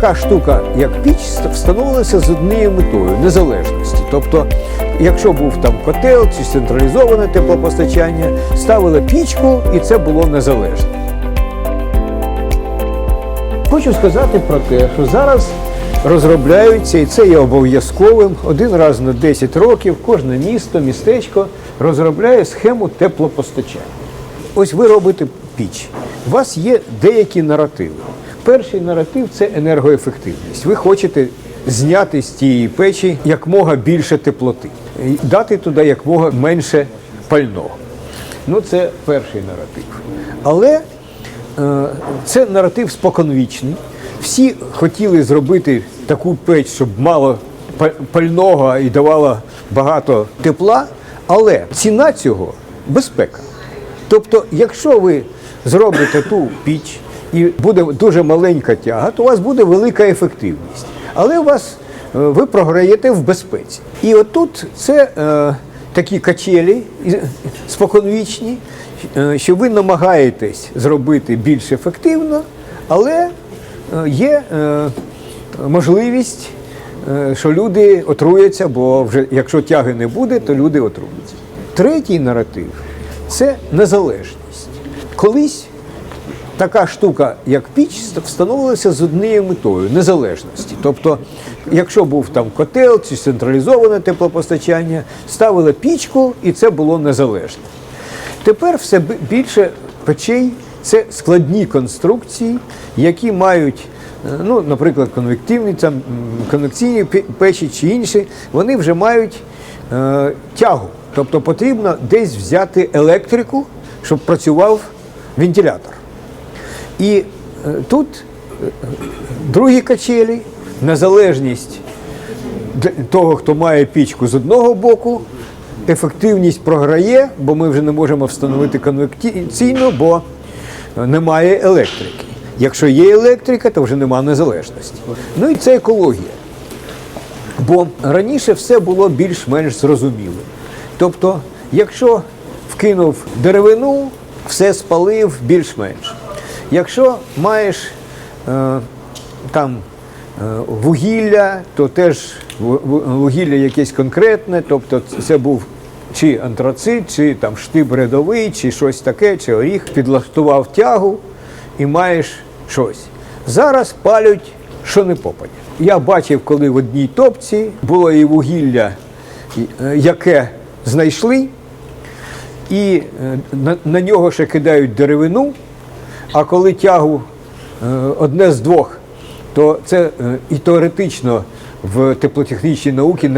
така штука, як піч, встановилася з однією метою незалежності. Тобто, якщо був там котел чи централізоване теплопостачання, ставили пічку і це було незалежно. Хочу сказати про те, що зараз розробляються, і це є обов'язковим, один раз на 10 років кожне місто, містечко розробляє схему теплопостачання. Ось ви робите піч. У вас є деякі наративи. Перший наратив це енергоефективність. Ви хочете зняти з тієї печі якмога більше теплоти, дати туди якмога менше пального. Ну, це перший наратив. Але Е, Це наратив споконвічний. Всі хотіли зробити таку печ, щоб мало пального і давала багато тепла, але ціна цього безпека. Тобто, якщо ви зробите ту піч і буде дуже маленька тяга, то у вас буде велика ефективність. Але у вас е, ви програєте в безпеці. І отут це е, такі качелі споконвічні, е, що ви намагаєтесь зробити більш ефективно, але е, є е, можливість, що люди отруяться, бо вже якщо тяги не буде, то люди отруються. Третій наратив це незалежність. Колись така штука, як піч, встановилася з однією метою незалежності. Тобто, якщо був там котел чи централізоване теплопостачання, ставили пічку і це було незалежно. Тепер все більше печей це складні конструкції, які мають, е, ну, наприклад, конвективні там, конвекційні печі чи інші, вони вже мають е, тягу. Тобто потрібно десь взяти електрику, щоб працював вентилятор. І е, тут е, другі качелі, незалежність того, хто має пічку з одного боку, ефективність програє, бо ми вже не можемо встановити конвекційно, бо немає електрики. Якщо є електрика, то вже немає незалежності. Ну і це екологія. Бо раніше все було більш-менш зрозуміло. Тобто, якщо вкинув деревину, все спалив більш-менш. Якщо маєш е, там е, вугілля, то теж ву- ву- вугілля якесь конкретне, тобто це був чи антрацит, чи там штиб рядовий, чи щось таке, чи оріх, підлаштував тягу і маєш щось. Зараз палють, що не попадє. Я бачив, коли в одній топці було і вугілля, е, яке знайшли, і е, на нього ще кидають деревину, а коли тягу е, одне з двох, то це е, і теоретично в теплотехнічній науці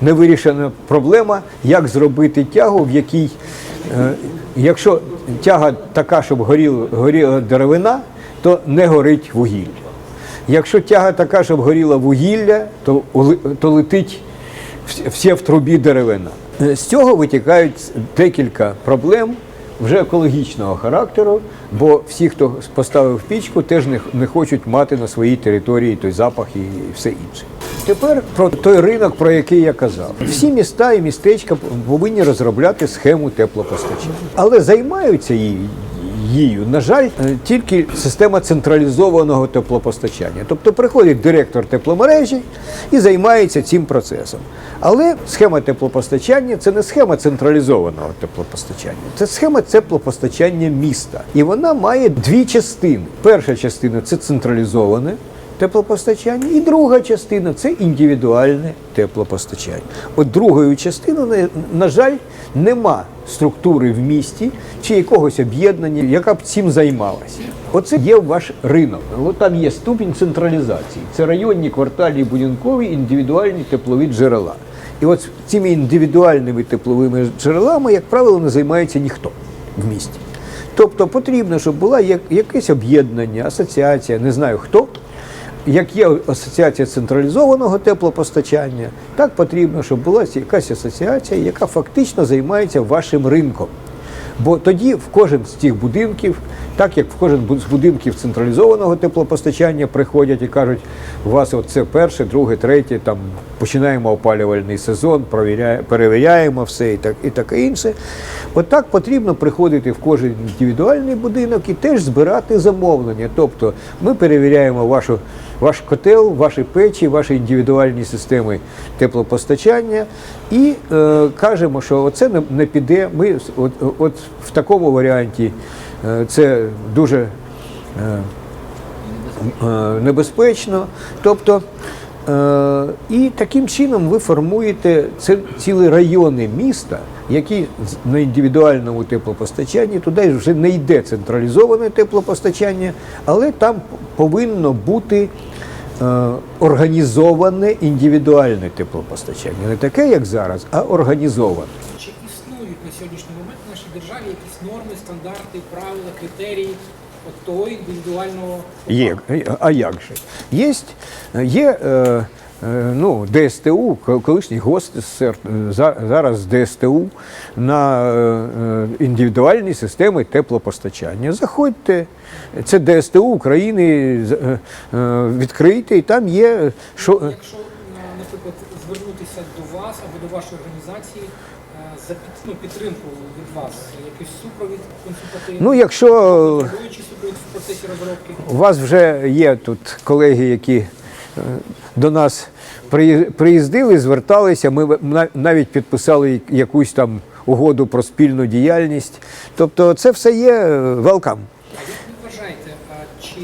не, вирішена проблема, як зробити тягу, в якій, е, якщо тяга така, щоб горіла, горіла деревина, то не горить вугілля. Якщо тяга така, щоб горіла вугілля, то, то летить все в трубі деревина. З цього витікають декілька проблем вже екологічного характеру, бо всі, хто поставив пічку, теж не, не хочуть мати на своїй території той запах і все інше. Тепер про той ринок, про який я казав. Всі міста і містечка повинні розробляти схему теплопостачання, але займаються її її, на жаль, е, тільки система централізованого теплопостачання. Тобто приходить директор тепломережі і займається цим процесом. Але схема теплопостачання це не схема централізованого теплопостачання, це схема теплопостачання міста. І вона має дві частини. Перша частина це централізоване теплопостачання, і друга частина це індивідуальне теплопостачання. От другою частиною, на жаль, нема структури в місті чи якогось об'єднання, яка б цим займалася. Оце є ваш ринок. От там є ступінь централізації. Це районні, квартальні, будинкові, індивідуальні теплові джерела. І от цими індивідуальними тепловими джерелами, як правило, не займається ніхто в місті. Тобто потрібно, щоб була якесь об'єднання, асоціація, не знаю хто, як є асоціація централізованого теплопостачання, так потрібно, щоб була якась асоціація, яка фактично займається вашим ринком. Бо тоді в кожен з цих будинків, так як в кожен з будинків централізованого теплопостачання приходять і кажуть, у вас це перше, друге, третє, там починаємо опалювальний сезон, перевіряємо все і так і таке інше. От так потрібно приходити в кожен індивідуальний будинок і теж збирати замовлення. Тобто ми перевіряємо вашу ваш котел, ваші печі, ваші індивідуальні системи теплопостачання. І е, кажемо, що це не, не піде. Ми от, от в такому варіанті е, це дуже е, е, небезпечно. Тобто, е, і таким чином ви формуєте це цілі райони міста, які на індивідуальному теплопостачанні, туди вже не йде централізоване теплопостачання, але там повинно бути е, організоване індивідуальне теплопостачання. Не таке, як зараз, а організоване. Чи існують на сьогоднішній момент в нашій державі якісь норми, стандарти, правила, критерії от того індивідуального Є, а як же? Є, є е, е, ну, ДСТУ, колишній ГОСТ СССР, е, зараз ДСТУ на е, е, індивідуальні системи теплопостачання. Заходьте, це ДСТУ України, е, е, відкрийте, і там є, що, Якщо, е, наприклад, звернутися до вас або до вашої організації е, за ну, підтримку від вас, якийсь супровід консультативний, ну, якщо супровід в процесі розробки. У вас вже є тут колеги, які е, до нас приї- приїздили, зверталися. Ми навіть підписали якусь там угоду про спільну діяльність. Тобто, це все є е, як ви вважаєте, чи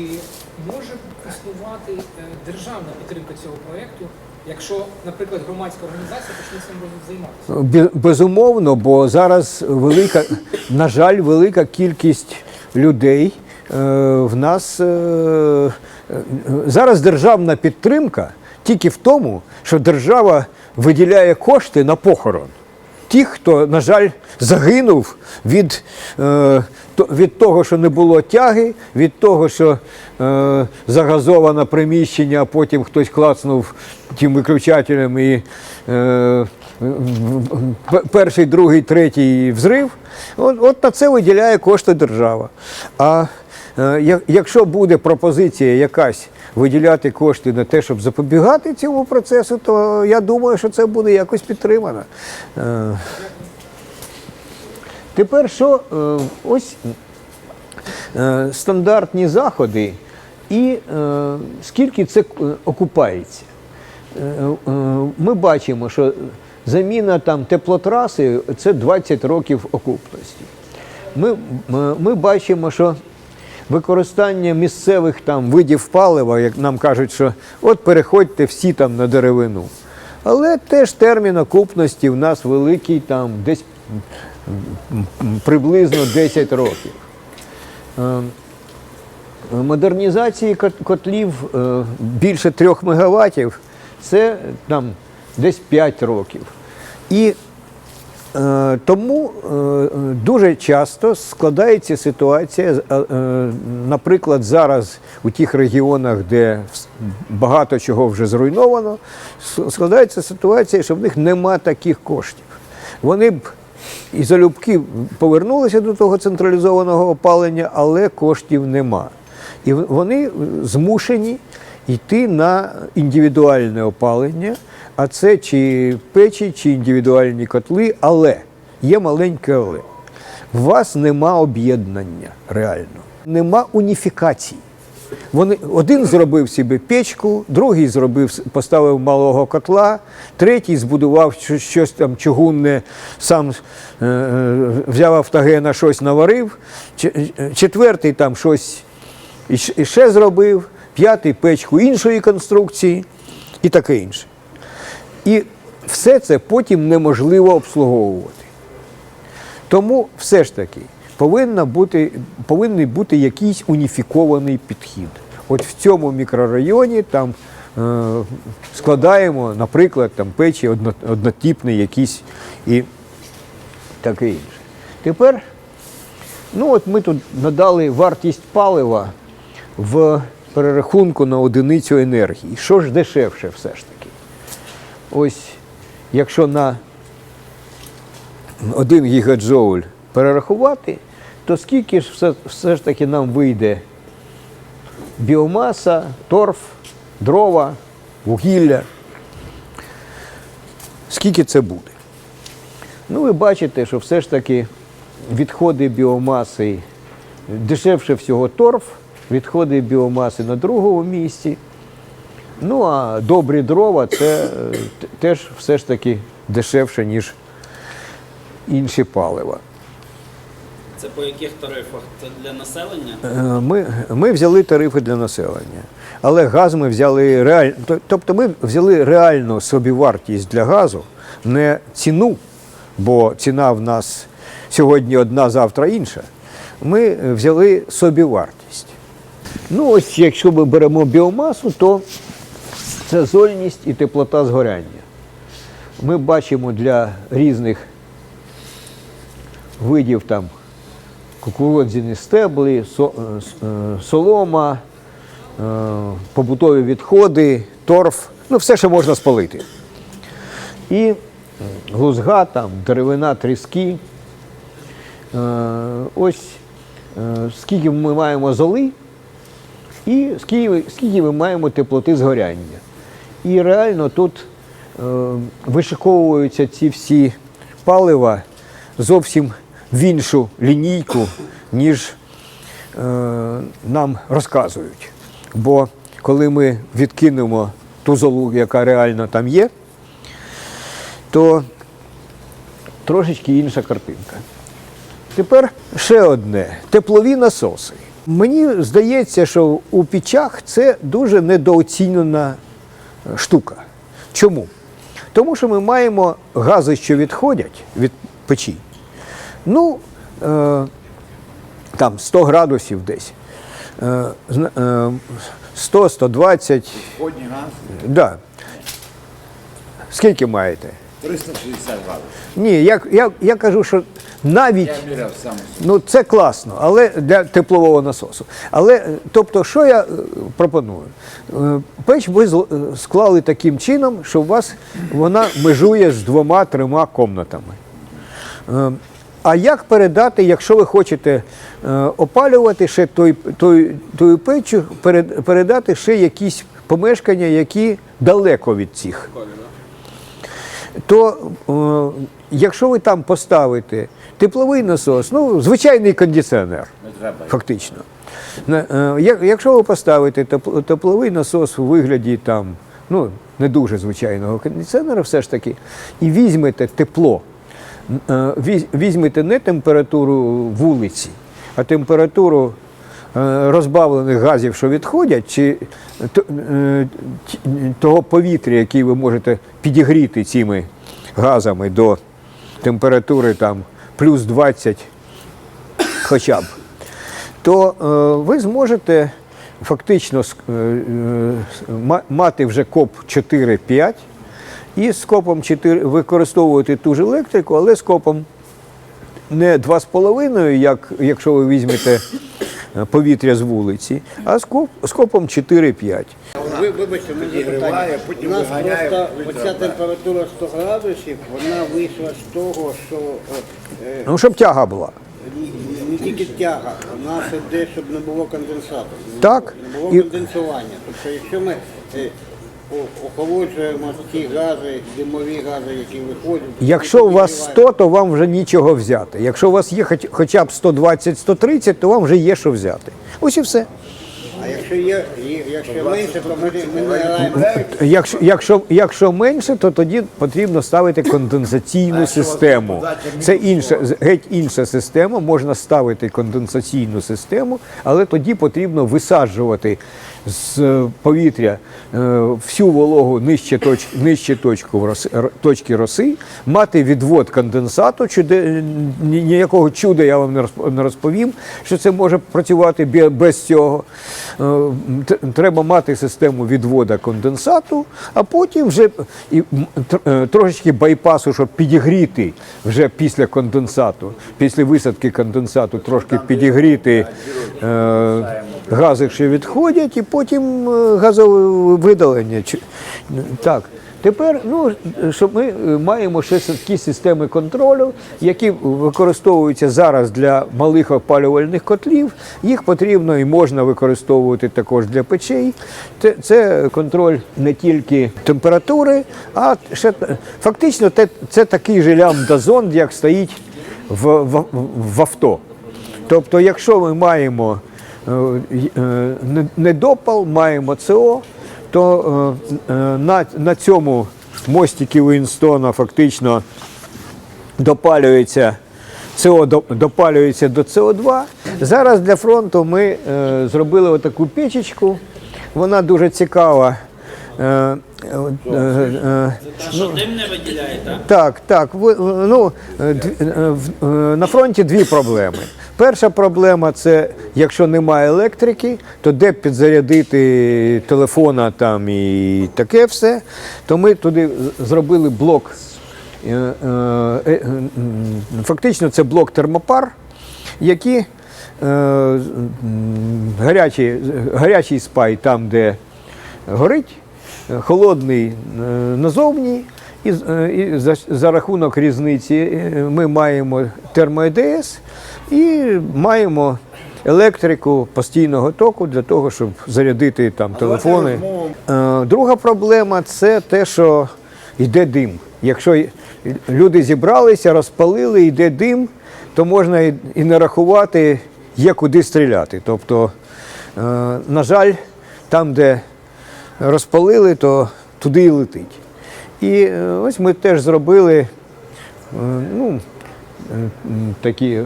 може існувати е, державна підтримка цього проєкту, якщо, наприклад, громадська організація почне цим займатися? Бе- Безумовно, бо зараз велика, на жаль, велика кількість людей е, в нас е, е, зараз державна підтримка тільки в тому, що держава виділяє кошти на похорон. Тих, хто, на жаль, загинув від, е, від того, що не було тяги, від того, що е, загазоване приміщення, а потім хтось клацнув тим виключателем і е, перший, другий, третій взрив. От, от на це виділяє кошти держава. А якщо буде пропозиція якась виділяти кошти на те, щоб запобігати цьому процесу, то я думаю, що це буде якось підтримано. Е, Тепер що е, ось е, стандартні заходи і е, скільки це е, окупається. Е, е, Ми бачимо, що заміна там теплотраси це 20 років окупності. Ми, ми бачимо, що використання місцевих там видів палива, як нам кажуть, що от переходьте всі там на деревину. Але теж термін окупності в нас великий, там десь приблизно 10 років. Е, Модернізації кот- котлів е, більше 3 мегаваттів це там десь 5 років. І тому е, е, дуже часто складається ситуація, е, е, наприклад, зараз у тих регіонах, де багато чого вже зруйновано, складається ситуація, що в них нема таких коштів. Вони б і залюбки повернулися до того централізованого опалення, але коштів нема. І вони змушені йти на індивідуальне опалення, а це чи печі, чи індивідуальні котли, але є маленьке але. У вас нема об'єднання реально, нема уніфікації. Вони, один зробив собі печку, другий зробив, поставив малого котла, третій збудував щось, там чугунне, сам е, е, взяв автогена, щось наварив, е, четвертий там щось іщ- іще зробив, п'ятий печку іншої конструкції і таке інше. І все це потім неможливо обслуговувати. Тому все ж таки повинна бути, повинен бути якийсь уніфікований підхід. От в цьому мікрорайоні там е, складаємо, наприклад, там печі одно, однотипні якісь і таке інше. Тепер, ну от ми тут надали вартість палива в перерахунку на одиницю енергії. Що ж дешевше все ж таки? Ось якщо на 1 гігаджоуль перерахувати, то скільки ж все, все ж таки нам вийде біомаса, торф, дрова, вугілля? Скільки це буде? Ну, ви бачите, що все ж таки відходи біомаси дешевше всього торф, відходи біомаси на другому місці. Ну а добрі дрова це е, теж все ж таки дешевше, ніж інші палива. Це по яких тарифах? Це для населення? Е, Ми, ми взяли тарифи для населення, але газ ми взяли реально. Тобто ми взяли реальну собівартість для газу, не ціну, бо ціна в нас сьогодні одна, завтра інша. Ми взяли собівартість. Ну, ось якщо ми беремо біомасу, то це зольність і теплота згоряння. Ми бачимо для різних видів там кукурудзяні стеблі, со- е, е, солома, е, побутові відходи, торф, ну все, що можна спалити. І глузга, там, деревина, тріски. Ось скільки ми маємо золи і скільки ми маємо теплоти згоряння. І реально тут е, вишиковуються ці всі палива зовсім в іншу лінійку, ніж е, нам розказують. Бо коли ми відкинемо ту золу, яка реально там є, то трошечки інша картинка. Тепер ще одне теплові насоси. Мені здається, що у печах це дуже недооцінена штука. Чому? Тому що ми маємо гази, що відходять від печі. Ну, е, там 100 градусів десь. Е, зна- е, 100, 120. Сьогодні газ Да. Скільки маєте? 360 градусів. Ні, я, я, я кажу, що навіть Я міряв сам. Ну, це класно, але для теплового насосу. Але е, тобто, що я е, пропоную? Е, Печ ви склали таким чином, що у вас вона межує з двома-трьома комнатами. А як передати, якщо ви хочете опалювати ще той, той, тою перед- передати ще якісь помешкання, які далеко від цих? то якщо ви там поставите тепловий насос, ну, звичайний кондиціонер, фактично. Е, як- Якщо ви поставите тепловий насос у вигляді там, ну, не дуже звичайного кондиціонера, все ж таки, і візьмете тепло, е, візьмете не температуру вулиці, а температуру е, розбавлених газів, що відходять, чи того повітря, яке ви можете підігріти цими газами до температури там, плюс 20 хоча б, то е, ви зможете фактично е, е, мати вже коп 4-5 і з копом 4 використовувати ту ж електрику, але з копом не 2,5, як якщо ви візьмете повітря з вулиці, а з, коп, копом 4-5. Ви вибачте, мені запитання. У нас виганяє, просто оця температура 100 градусів, вона вийшла з того, що е, Ну, щоб тяга була. е, не тільки тяга, у нас іде, щоб не було конденсату. Не Так. було- Не було І- конденсування. Тобто, якщо ми е, охолоджуємо ті гази, димові гази, які виходять. Якщо у вас підігріваємо. 100, то вам вже нічого взяти. Якщо у вас є хоч- хоча б 120-130, то вам вже є що взяти. Ось і все. А якщо є, якщо менше, то ми, ми не граємо. Якщо, якщо, якщо менше, то тоді потрібно ставити конденсаційну систему. Це інша, геть інша система. Можна ставити конденсаційну систему, але тоді потрібно висаджувати з е, повітря е, всю вологу нижче, точ, нижче точку точки роси, мати відвод конденсату. Чуде, ніякого чуда я вам не розповім, що це може працювати без цього. Е, Треба мати систему відвода конденсату, а потім вже і трошечки байпасу, щоб підігріти вже після конденсату, після висадки конденсату, трошки підігріти е, гази, що відходять, і потім е, газове видалення. Так. Тепер, ну, що ми е, маємо ще такі системи контролю, які використовуються зараз для малих опалювальних котлів. Їх потрібно і можна використовувати також для печей. Це, контроль не тільки температури, а ще фактично це такий же лямбда-зонд, як стоїть в, в, в авто. Тобто, якщо ми маємо недопал, маємо ЦО, то е, е, на, на цьому мостіки Уінстона фактично допалюється СО до- допалюється до СО2. Зараз для фронту ми е, зробили отаку печечку. Вона дуже цікава. Е, е, е, е, Та що дим не виділяє, так? так, так. Ну, е, е, е, на фронті дві проблеми. Перша проблема це якщо немає електрики, то де підзарядити телефона там і таке все, то ми туди зробили блок. е, е, е, Фактично це блок термопар, які гарячий, гарячий спай там, де горить, холодний назовні. І, за, рахунок різниці ми маємо термо-ЕДС і маємо електрику постійного току для того, щоб зарядити там телефони. Е, Друга проблема це те, що йде дим. Якщо люди зібралися, розпалили, йде дим, то можна і не рахувати, є куди стріляти. Тобто, е, на жаль, там, де розпалили, то туди і летить. І е, ось ми теж зробили ну, такі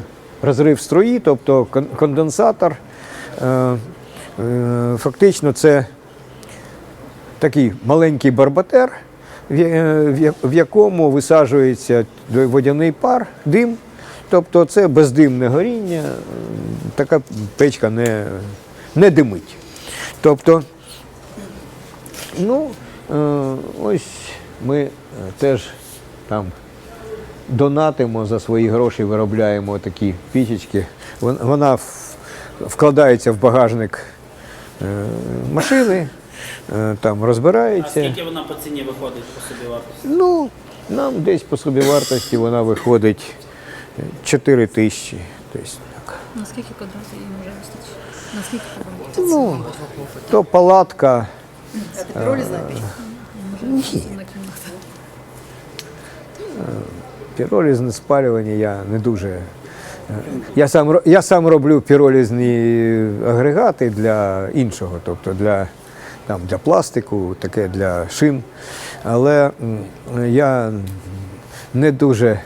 розрив строї, тобто конденсатор. Е, е, Фактично це такий маленький барбатер, в якому висаджується водяний пар, дим. Тобто це бездимне горіння, така печка не, не димить. Тобто, ну, е, ось ми теж там донатимо за свої гроші, виробляємо такі пічечки. Вона вкладається в багажник е, машини, е, там А скільки вона по ціні виходить по собі вартості? Ну, нам десь по собівартості вона виходить 4 тисячі. Тобто. Наскільки квадратів їй може вистачити? Наскільки? Ну, то палатка. Піч? Може, на кімната. Піролізне спалювання я не дуже. е, Я сам, я сам роблю піролізні агрегати для іншого, тобто для, там, для пластику, таке для шин. Але я не дуже е,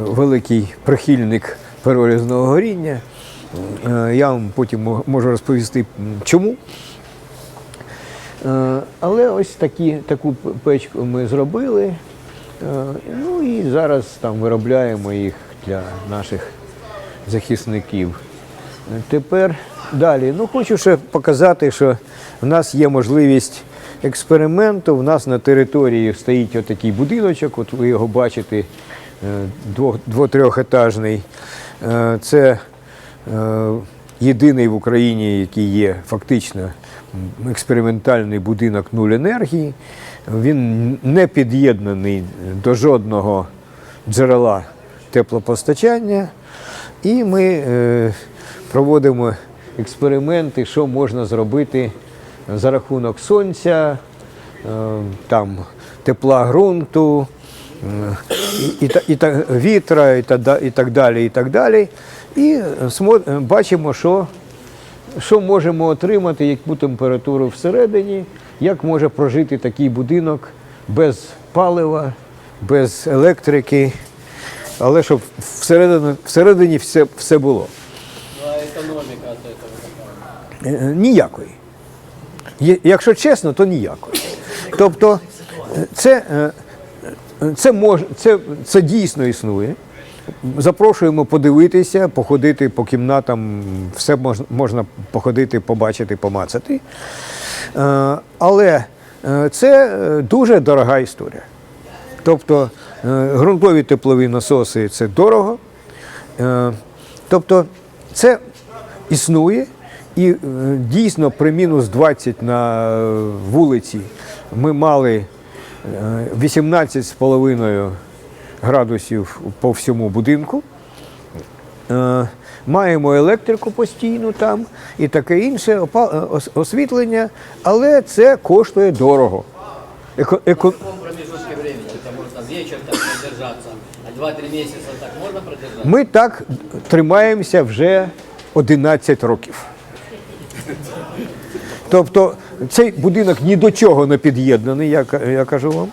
великий прихильник піролізного горіння. Е, Я вам потім можу розповісти, чому. Але ось такі, таку печку ми зробили. Е, Ну і зараз там виробляємо їх для наших захисників. Е, Тепер далі. Ну, хочу ще показати, що в нас є можливість експерименту. У нас на території стоїть отакий будиночок, от ви його бачите, е, дво-трьохетажний. Це єдиний в Україні, який є фактично експериментальний будинок нуль енергії. Він не під'єднаний до жодного джерела теплопостачання. І ми е, проводимо експерименти, що можна зробити за рахунок сонця, е, там, тепла ґрунту, е, і, і, і, вітра, і, і так далі. І, так далі. І бачимо, що що можемо отримати, яку температуру всередині, як може прожити такий будинок без палива, без електрики, але щоб всередині, всередині все, все було. Е, Ніякої. Якщо чесно, то ніякої. Тобто, е, це, е, е, це, мож, це, це дійсно існує. Запрошуємо подивитися, походити по кімнатам, все можна, походити, побачити, помацати. Е, Але е, це е, дуже дорога історія. Тобто ґрунтові теплові насоси це дорого. Тобто це існує. І дійсно при мінус 20 на вулиці ми мали е, 18,5 градусів по всьому будинку. Е, Маємо електрику постійну там і таке інше е, освітлення, але це коштує дорого. Еко- еко- В каком промежутке времени? Это можно вечер так продержаться, а 2-3 месяца так можно продержаться? Ми так тримаємося вже 11 років. Тобто цей будинок ні до чого не під'єднаний, я, я кажу вам.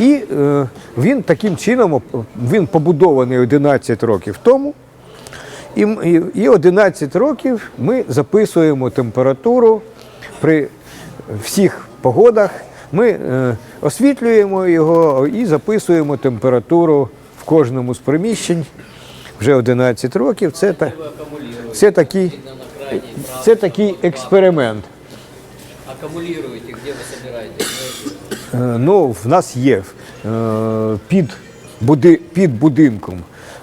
І е, він таким чином він побудований 11 років тому. І, і, і 11 років ми записуємо температуру при всіх погодах. Ми е, освітлюємо його і записуємо температуру в кожному з приміщень. Вже 11 років. Це, та, це, такий, це такий експеримент. Аккумулируете, где вы собираете? Е, Ну, в нас є е, під, буди, під будинком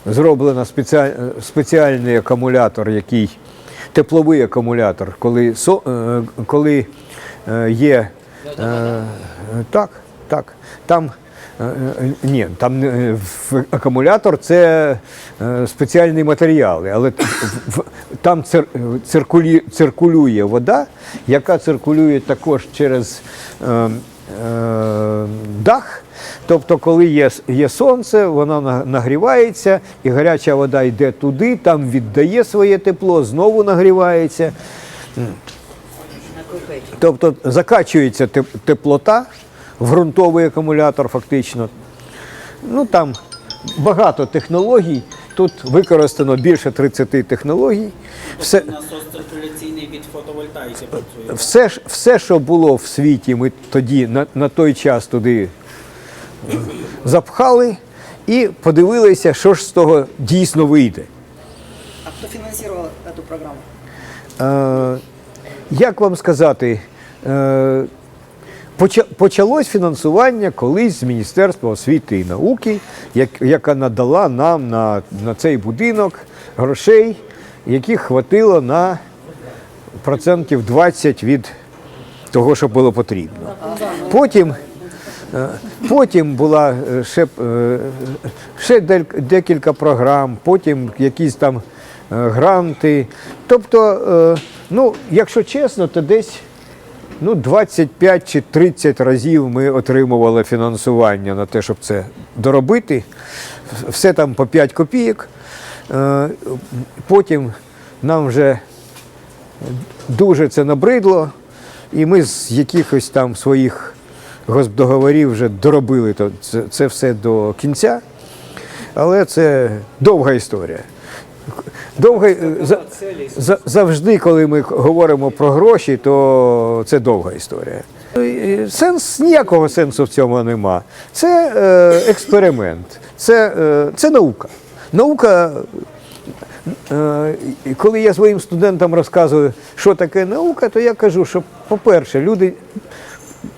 зроблено спеціаль, е, спеціальний акумулятор, який тепловий акумулятор, коли, со, коли є. Так, так. Там. Ні, там акумулятор це спеціальні матеріали, але там циркулює вода, яка циркулює також через дах. Тобто, коли є, є сонце, вона на- нагрівається, і гаряча вода йде туди, там віддає своє тепло, знову нагрівається. Тобто закачується теплота в ґрунтовий акумулятор, фактично. Ну там багато технологій. Тут використано більше 30 технологій. Все, Насос циркуляційний від фотовольтаїки працює. все, все, що було в світі, ми тоді на, на той час туди е, запхали і подивилися, що ж з того дійсно вийде. А кто финансировал эту программу? Е, як вам сказати, е, почалось фінансування колись з Міністерства освіти і науки, як, яка надала нам на, на цей будинок грошей, яких хватило на процентів 20 від того, що було потрібно. Потім, е, потім була е, ще, е, ще декілька програм, потім якісь там гранти. Тобто, ну, якщо чесно, то десь ну, 25 чи 30 разів ми отримували фінансування на те, щоб це доробити. Все там по 5 копійок. Е, Потім нам вже дуже це набридло, і ми з якихось там своїх госпдоговорів вже доробили це все до кінця. Але це довга історія. Довга, е, за, за, завжди, коли ми говоримо про гроші, то це довга історія. Сенс ніякого сенсу в цьому нема. Це е, експеримент, це, е, це наука. Наука Е, коли я своїм студентам розказую, що таке наука, то я кажу, що, по-перше, люди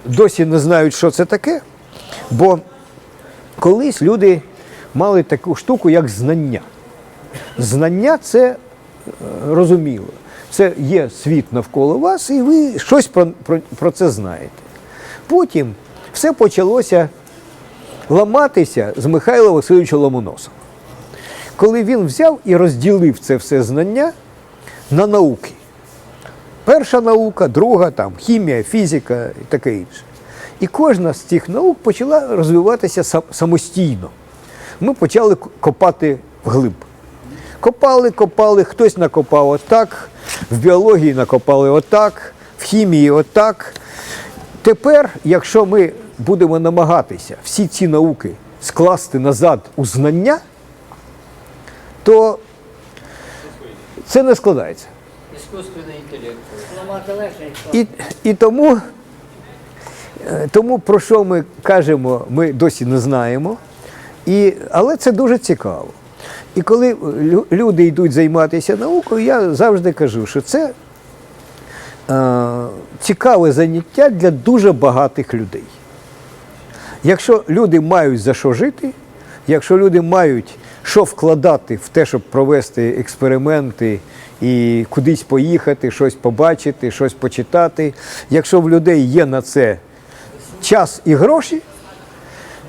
досі не знають, що це таке, бо колись люди мали таку штуку, як знання. Знання це е, розуміло. Це є світ навколо вас, і ви щось про, про, про це знаєте. Потім все почалося ламатися з Михайлом Васильовичем Ломоносом коли він взяв і розділив це все знання на науки. Перша наука, друга, там, хімія, фізика і таке інше. І кожна з цих наук почала розвиватися самостійно. Ми почали копати вглиб. Копали, копали, хтось накопав отак, в біології накопали отак, в хімії отак. Тепер, якщо ми будемо намагатися всі ці науки скласти назад у знання, то це не складається. Ламати легше. І, і тому, е, тому, про що ми кажемо, ми досі не знаємо. І, але це дуже цікаво. І коли люди йдуть займатися наукою, я завжди кажу, що це е, цікаве заняття для дуже багатих людей. Якщо люди мають за що жити, якщо люди мають що вкладати в те, щоб провести експерименти і кудись поїхати, щось побачити, щось почитати, якщо в людей є на це час і гроші,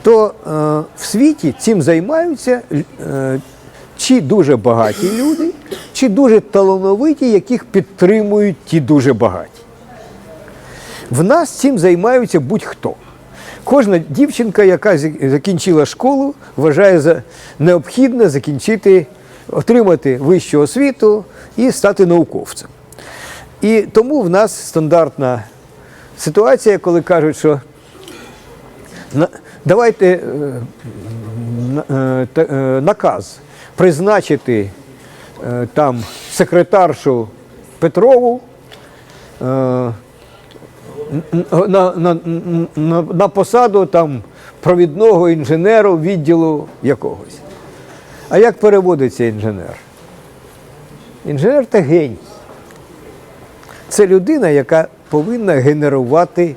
то е, в світі цим займаються е, чи дуже багаті люди, чи дуже талановиті, яких підтримують ті дуже багаті. В нас цим займаються будь-хто. Кожна дівчинка, яка закінчила школу, вважає за необхідне закінчити, отримати вищу освіту і стати науковцем. І тому в нас стандартна ситуація, коли кажуть, що давайте е, е, е, наказ призначити е, там секретаршу Петрову е, на, на, на, на посаду там провідного інженеру відділу якогось. А як переводиться інженер? Інженер це геній. Це людина, яка повинна генерувати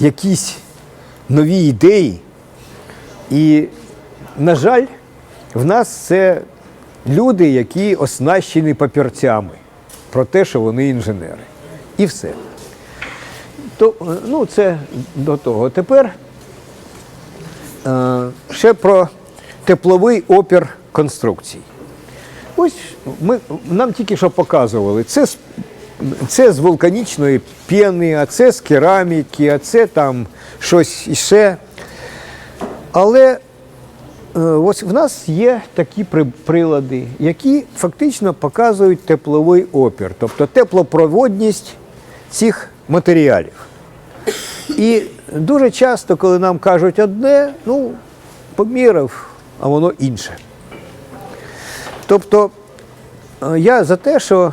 якісь нові ідеї. І, на жаль, в нас це люди, які оснащені папірцями про те, що вони інженери. І все. То, ну, це до того. Тепер е, ще про тепловий опір конструкцій. Ось ми, нам тільки що показували. Це, це з вулканічної піни, а це з кераміки, а це там щось іще. Але ось в нас є такі прилади, які фактично показують тепловий опір, тобто теплопроводність цих матеріалів. І дуже часто, коли нам кажуть одне, ну, поміряв, а воно інше. Тобто е, я за те, що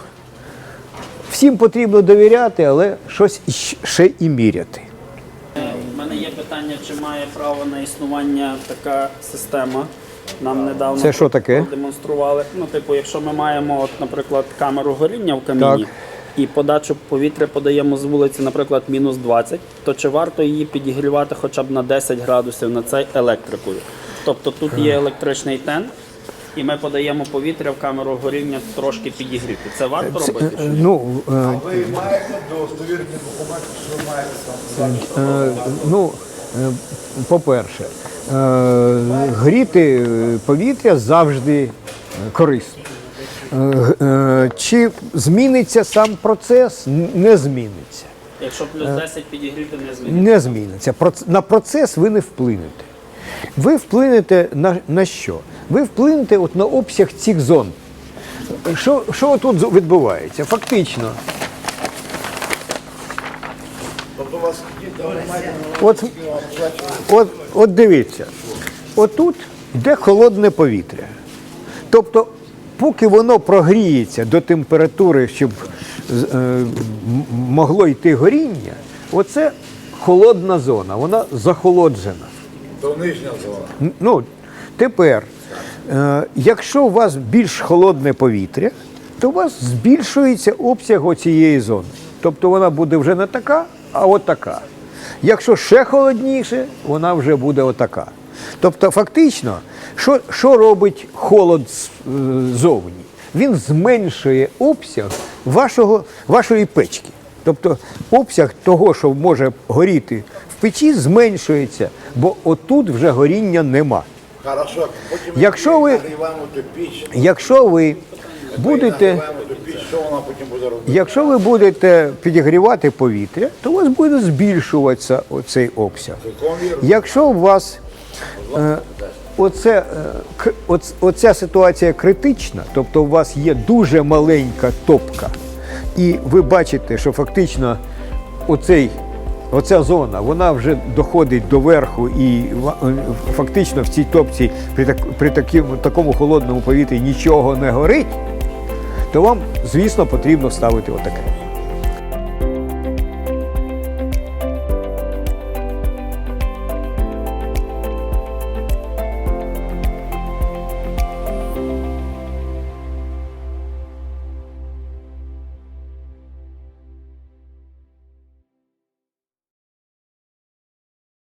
всім потрібно довіряти, але щось ще і міряти. Мене є питання, чи має право на існування така система. Нам недавно Це що таке? демонстрували. Ну, типу, якщо ми маємо, от, наприклад, камеру горіння в каміні Так. і подачу повітря подаємо з вулиці, наприклад, мінус 20, то чи варто її підігрівати хоча б на 10 градусів на цей електрикою? Тобто тут є електричний тен, і ми подаємо повітря в камеру горіння трошки підігріти. Це варто Це, робити? е, чи ні? ну, е, Ви маєте достовірні документи, що ви маєте там? Е, Ну, е, по-перше, е, гріти е, повітря завжди е, корисно. Е, е, Чи зміниться сам процес? Н- Не зміниться. Якщо плюс 10 підігріти, не зміниться. Не зміниться. Проц- На процес ви не вплинете. Ви вплинете на, на що? Ви вплинете от на обсяг цих зон. Що, що тут відбувається? Фактично, Тобто От, от, от дивіться, отут йде холодне повітря. Тобто, поки воно прогріється до температури, щоб е, могло йти горіння, оце холодна зона, вона захолоджена. то нижня зона. Ну, тепер, якщо у вас більш холодне повітря, то у вас збільшується обсяг цієї зони. Тобто вона буде вже не така, а отака. Якщо ще холодніше, вона вже буде отака. Тобто, фактично, що, що робить холод е, ззовні? Він зменшує обсяг вашого, вашої печки. Тобто обсяг того, що може горіти в печі, зменшується, бо отут вже горіння нема. Хорошо, потім Якщо ви- нагріваємо ту піч, Якщо ви будете, нагріваємо ту піч, що вона потім буде робити? якщо ви будете підігрівати повітря, то у вас буде збільшуватися оцей обсяг. Якщо у вас е, оце, е, к- оц- оця ситуація критична, тобто у вас є дуже маленька топка, і ви бачите, що фактично оцей, оця зона вона вже доходить до верху, і е, фактично в цій топці при, так, при таким, такому холодному повітрі нічого не горить, то вам, звісно, потрібно ставити отаке.